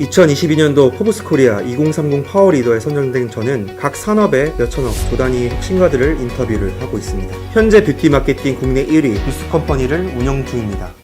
2022년도 포브스 코리아 2030 파워 리더에 선정된 저는 각 산업의 몇천억 조 단위 혁신가들을 인터뷰를 하고 있습니다. 현재 뷰티 마케팅 국내 1위 부스 컴퍼니를 운영 중입니다.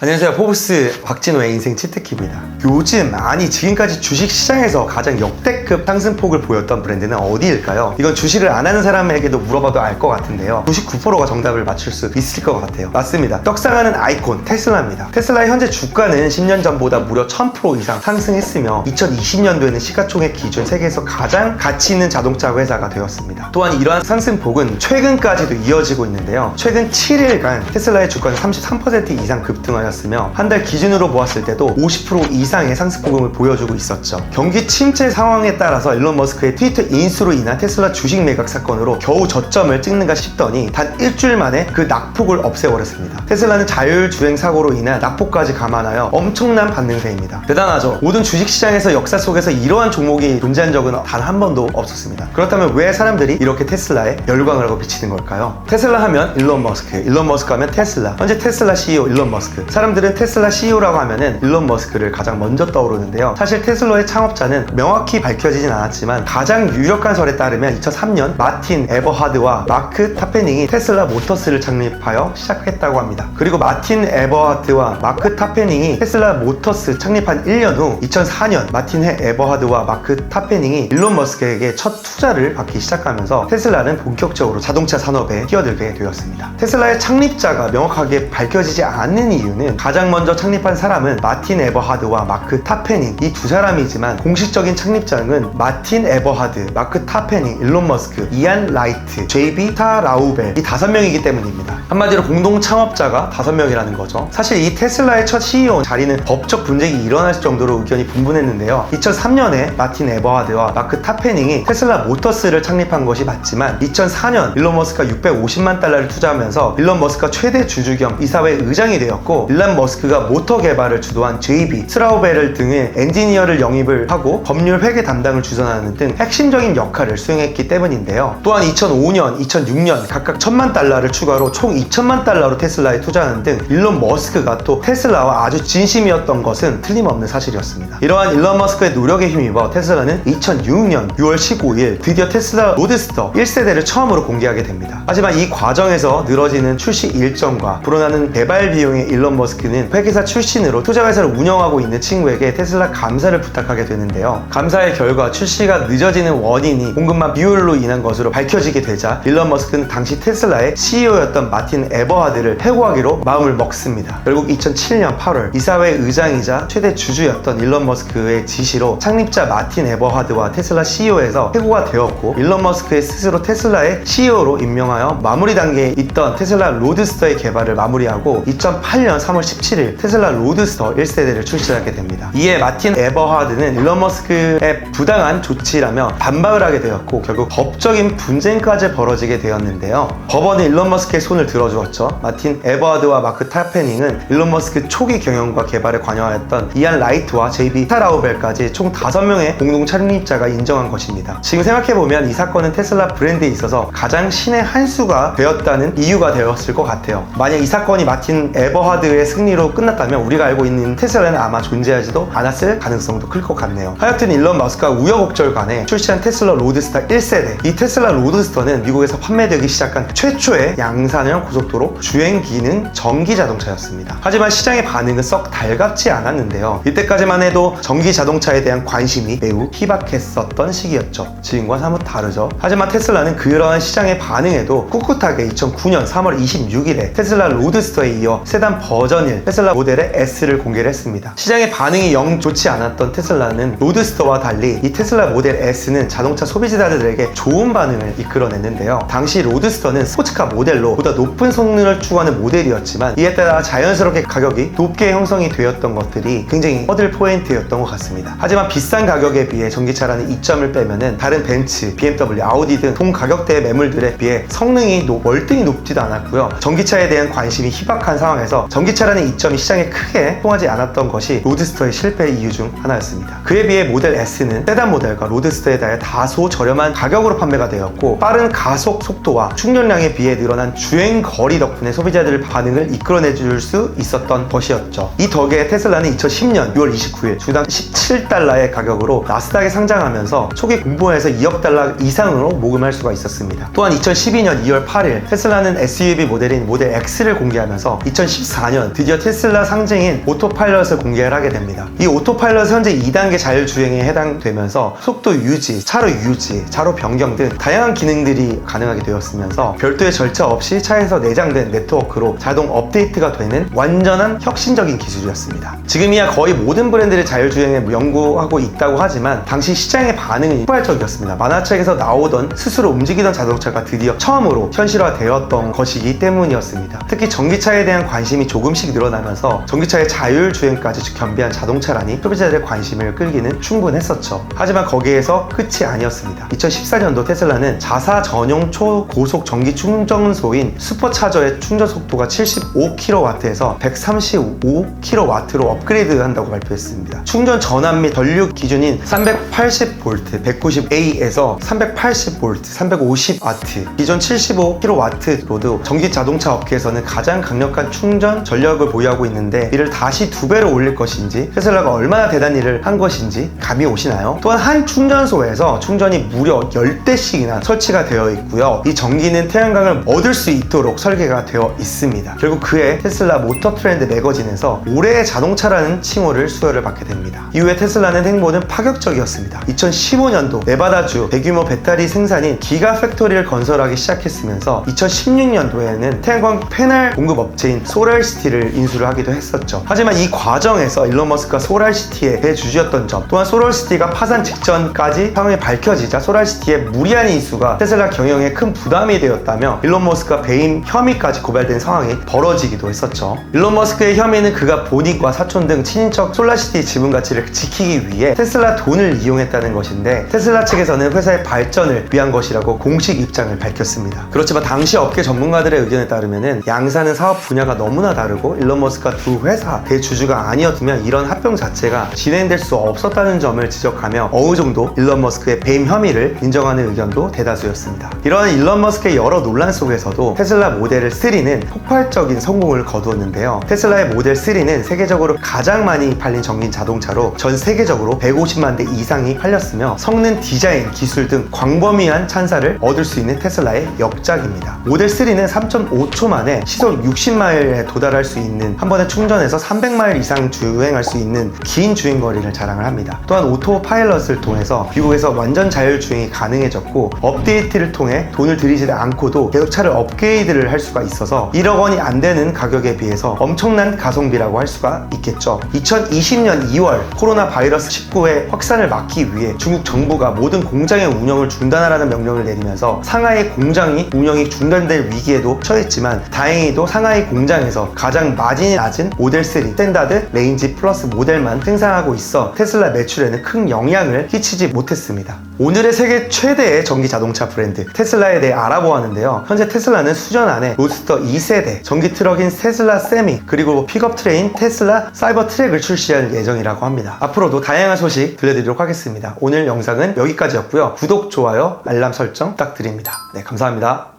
안녕하세요. 포브스 박진호의 인생 치트키입니다. 요즘, 아니, 지금까지 주식 시장에서 가장 역대급 상승폭을 보였던 브랜드는 어디일까요? 이건 주식을 안 하는 사람에게도 물어봐도 알 것 같은데요. 99%가 정답을 맞출 수 있을 것 같아요. 맞습니다. 떡상하는 아이콘, 테슬라입니다. 테슬라의 현재 주가는 10년 전보다 무려 1000% 이상 상승했으며 2020년도에는 시가총액 기준 세계에서 가장 가치 있는 자동차 회사가 되었습니다. 또한 이러한 상승폭은 최근까지도 이어지고 있는데요. 최근 7일간 테슬라의 주가는 33% 이상 급등하 였으며 한 달 기준으로 보았을 때도 50% 이상의 상승폭을 보여주고 있었죠. 경기 침체 상황에 따라서 일론 머스크의 트위터 인수로 인한 테슬라 주식 매각 사건으로 겨우 저점을 찍는가 싶더니 단 일주일 만에 그 낙폭을 없애버렸습니다. 테슬라는 자율주행 사고로 인한 낙폭까지 감안하여 엄청난 반등세입니다. 대단하죠. 모든 주식시장에서 역사 속에서 이러한 종목이 존재한 적은 단 한 번도 없었습니다. 그렇다면 왜 사람들이 이렇게 테슬라에 열광을 하고 비치는 걸까요? 테슬라 하면 일론 머스크, 일론 머스크 하면 테슬라. 현재 테슬라 CEO 일론 머스크. 사람들은 테슬라 CEO라고 하면은 일론 머스크를 가장 먼저 떠오르는데요. 사실 테슬라의 창업자는 명확히 밝혀지진 않았지만 가장 유력한 설에 따르면 2003년 마틴 에버하드와 마크 타페닝이 테슬라 모터스를 창립하여 시작했다고 합니다. 그리고 마틴 에버하드와 마크 타페닝이 테슬라 모터스 창립한 1년 후 2004년 마틴 에버하드와 마크 타페닝이 일론 머스크에게 첫 투자를 받기 시작하면서 테슬라는 본격적으로 자동차 산업에 뛰어들게 되었습니다. 테슬라의 창립자가 명확하게 밝혀지지 않는 이유는 가장 먼저 창립한 사람은 마틴 에버하드와 마크 타페닝 이 두 사람이지만 공식적인 창립자는 마틴 에버하드, 마크 타페닝, 일론 머스크, 이안 라이트, JB 타 라우벨 이 다섯 명이기 때문입니다. 한마디로 공동 창업자가 다섯 명이라는 거죠. 사실 이 테슬라의 첫 CEO 자리는 법적 분쟁이 일어날 정도로 의견이 분분했는데요. 2003년에 마틴 에버하드와 마크 타페닝이 테슬라 모터스를 창립한 것이 맞지만 2004년 일론 머스크가 650만 달러를 투자하면서 일론 머스크가 최대 주주 겸 이사회 의장이 되었고 일론 머스크가 모터 개발을 주도한 JB, 트라우베를 등의 엔지니어를 영입을 하고 법률 회계 담당을 주선하는 등 핵심적인 역할을 수행했기 때문인데요. 또한 2005년, 2006년 각각 1000만 달러를 추가로 총 2천만 달러로 테슬라에 투자하는 등 일론 머스크가 또 테슬라와 아주 진심이었던 것은 틀림없는 사실이었습니다. 이러한 일론 머스크의 노력에 힘입어 테슬라는 2006년 6월 15일 드디어 테슬라 로드스터 1세대를 처음으로 공개하게 됩니다. 하지만 이 과정에서 늘어지는 출시 일정과 불어나는 개발 비용의 일론 머스크 는 회계사 출신으로 투자회사를 운영하고 있는 친구에게 테슬라 감사를 부탁하게 되는데요. 감사의 결과 출시가 늦어지는 원인이 공급망 비율로 인한 것으로 밝혀지게 되자 일론 머스크는 당시 테슬라의 CEO였던 마틴 에버하드를 해고하기로 마음을 먹습니다. 결국 2007년 8월 이사회 의장이자 최대 주주였던 일론 머스크의 지시로 창립자 마틴 에버하드와 테슬라 CEO에서 해고가 되었고 일론 머스크의 스스로 테슬라의 CEO로 임명하여 마무리 단계에 있던 테슬라 로드스터의 개발을 마무리하고 2008년 3월 17일 테슬라 로드스터 1세대를 출시하게 됩니다. 이에 마틴 에버하드는 일론 머스크의 부당한 조치라며 반박을 하게 되었고 결국 법적인 분쟁까지 벌어지게 되었는데요. 법원은 일론 머스크의 손을 들어주었죠. 마틴 에버하드와 마크 타페닝은 일론 머스크 초기 경영과 개발에 관여하였던 이안 라이트와 JB 타라우벨까지 총 5명의 공동 창립자가 인정한 것입니다. 지금 생각해보면 이 사건은 테슬라 브랜드에 있어서 가장 신의 한 수가 되었다는 이유가 되었을 것 같아요. 만약 이 사건이 마틴 에버하드의 승리로 끝났다면 우리가 알고 있는 테슬라는 아마 존재하지도 않았을 가능성도 클 것 같네요. 하여튼 일론 머스크가 우여곡절 간에 출시한 테슬라 로드스터 1세대 이 테슬라 로드스터는 미국에서 판매되기 시작한 최초의 양산형 고속도로 주행 기능 전기 자동차였습니다. 하지만 시장의 반응은 썩 달갑지 않았는데요. 이때까지만 해도 전기 자동차에 대한 관심이 매우 희박했었던 시기였죠. 지금과 사뭇 다르죠. 하지만 테슬라는 그러한 시장의 반응에도 꿋꿋하게 2009년 3월 26일에 테슬라 로드스터에 이어 세단 버전 1 테슬라 모델의 S를 공개를 했습니다. 시장의 반응이 영 좋지 않았던 테슬라는 로드스터와 달리 이 테슬라 모델 S는 자동차 소비자들에게 좋은 반응을 이끌어냈는데요. 당시 로드스터는 스포츠카 모델로 보다 높은 성능을 추구하는 모델이었지만 이에 따라 자연스럽게 가격이 높게 형성이 되었던 것들이 굉장히 허들 포인트였던 것 같습니다. 하지만 비싼 가격에 비해 전기차라는 이점을 빼면은 다른 벤츠, BMW, 아우디 등 동 가격대의 매물들에 비해 성능이 높- 월등히 높지도 않았고요. 전기차에 대한 관심이 희박한 상황에서 전기차 전기차라는 이점이 시장에 크게 통하지 않았던 것이 로드스터의 실패 이유 중 하나였습니다. 그에 비해 모델 S는 세단 모델과 로드스터에 달해 다소 저렴한 가격으로 판매가 되었고 빠른 가속 속도와 충전량에 비해 늘어난 주행 거리 덕분에 소비자들의 반응을 이끌어내줄 수 있었던 것이었죠. 이 덕에 테슬라는 2010년 6월 29일 주당 17달러의 가격으로 나스닥에 상장하면서 초기 공보에서 2억 달러 이상으로 모금할 수가 있었습니다. 또한 2012년 2월 8일 테슬라는 SUV 모델인 모델 X를 공개하면서 2014년 드디어 테슬라 상징인 오토파일럿을 공개를 하게 됩니다. 이 오토파일럿 현재 2단계 자율주행에 해당되면서 속도 유지, 차로 유지, 차로 변경 등 다양한 기능들이 가능하게 되었으면서 별도의 절차 없이 차에서 내장된 네트워크로 자동 업데이트가 되는 완전한 혁신적인 기술이었습니다. 지금이야 거의 모든 브랜드를 자율주행에 연구하고 있다고 하지만 당시 시장의 반응은 폭발적이었습니다. 만화책에서 나오던 스스로 움직이던 자동차가 드디어 처음으로 현실화되었던 것이기 때문이었습니다. 특히 전기차에 대한 관심이 조금 씩 늘어나면서 전기차의 자율주행까지 겸비한 자동차라니 소비자들의 관심을 끌기는 충분했었죠. 하지만 거기에서 끝이 아니었습니다. 2014년도 테슬라는 자사 전용 초고속 전기 충전소인 슈퍼차저의 충전 속도가 75kW에서 135kW로 업그레이드 한다고 발표했습니다. 충전 전압 및 전류 기준인 380V, 190A에서 380V, 350W, 기존 75kW로도 전기 자동차 업계에서는 가장 강력한 충전 전 력을 보유하고 있는데 이를 다시 두 배로 올릴 것인지 테슬라가 얼마나 대단한 일을 한 것인지 감이 오시나요? 또한 한 충전소에서 충전이 무려 10대씩이나 설치가 되어 있고요. 이 전기는 태양광을 얻을 수 있도록 설계가 되어 있습니다. 결국 그해 테슬라 모터 트렌드 매거진에서 올해의 자동차라는 칭호를 수여를 받게 됩니다. 이후에 테슬라는 행보는 파격적이었습니다. 2015년도 네바다주 대규모 배터리 생산인 기가 팩토리를 건설하기 시작했으면서 2016년도에는 태양광 패널 공급 업체인 소랄시티를 인수를 하기도 했었죠. 하지만 이 과정에서 일론 머스크가 소랄시티의 대주주였던 점 또한 소랄시티가 파산 직전까지 상황이 밝혀지자 소랄시티의 무리한 인수가 테슬라 경영에 큰 부담이 되었다며 일론 머스크가 배임 혐의까지 고발된 상황이 벌어지기도 했었죠. 일론 머스크의 혐의는 그가 본인과 사촌 등 친인척 솔라시티 지분 가치를 지키기 위해 테슬라 돈을 이용했다는 것인데 테슬라 측에서는 회사의 발전을 위한 것이라고 공식 입장을 밝혔습니다. 그렇지만 당시 업계 전문가들의 의견에 따르면 양사는 사업 분야가 너무나 다르고 일론 머스크가 두 회사 대주주가 아니었으면 이런 합병 자체가 진행될 수 없었다는 점을 지적하며 어느 정도 일론 머스크의 배임 혐의를 인정하는 의견도 대다수였습니다. 이러한 일론 머스크의 여러 논란 속에서도 테슬라 모델 3는 폭발적인 성공을 거두었는데요. 테슬라의 모델 3는 세계적으로 가장 많이 팔린 전기 자동차로 전 세계적으로 150만 대 이상이 팔렸으며 성능, 디자인, 기술 등 광범위한 찬사를 얻을 수 있는 테슬라의 역작입니다. 모델 3는 3.5초 만에 시속 60마일에 도달할 수 있는 한 번에 충전해서 300마일 이상 주행할 수 있는 긴 주행 거리를 자랑을 합니다. 또한 오토 파일럿을 통해서 미국에서 완전 자율 주행이 가능해졌고 업데이트를 통해 돈을 들이지 않고도 계속 차를 업그레이드를 할 수가 있어서 1억 원이 안 되는 가격에 비해서 엄청난 가성비라고 할 수가 있겠죠. 2020년 2월 코로나 바이러스 19의 확산을 막기 위해 중국 정부가 모든 공장의 운영을 중단하라는 명령을 내리면서 상하이 공장이 운영이 중단될 위기에도 처했지만 다행히도 상하이 공장에서 가장 마진이 낮은 모델 3 스탠다드 레인지 플러스 모델만 생산하고 있어 테슬라 매출에는 큰 영향을 끼치지 못했습니다. 오늘의 세계 최대의 전기 자동차 브랜드 테슬라에 대해 알아보았는데요. 현재 테슬라는 수전 안에 로드스터 2세대 전기 트럭인 테슬라 세미 그리고 픽업 트레인 테슬라 사이버 트랙을 출시할 예정이라고 합니다. 앞으로도 다양한 소식 들려드리도록 하겠습니다. 오늘 영상은 여기까지였고요. 구독, 좋아요, 알람 설정 부탁드립니다. 네, 감사합니다.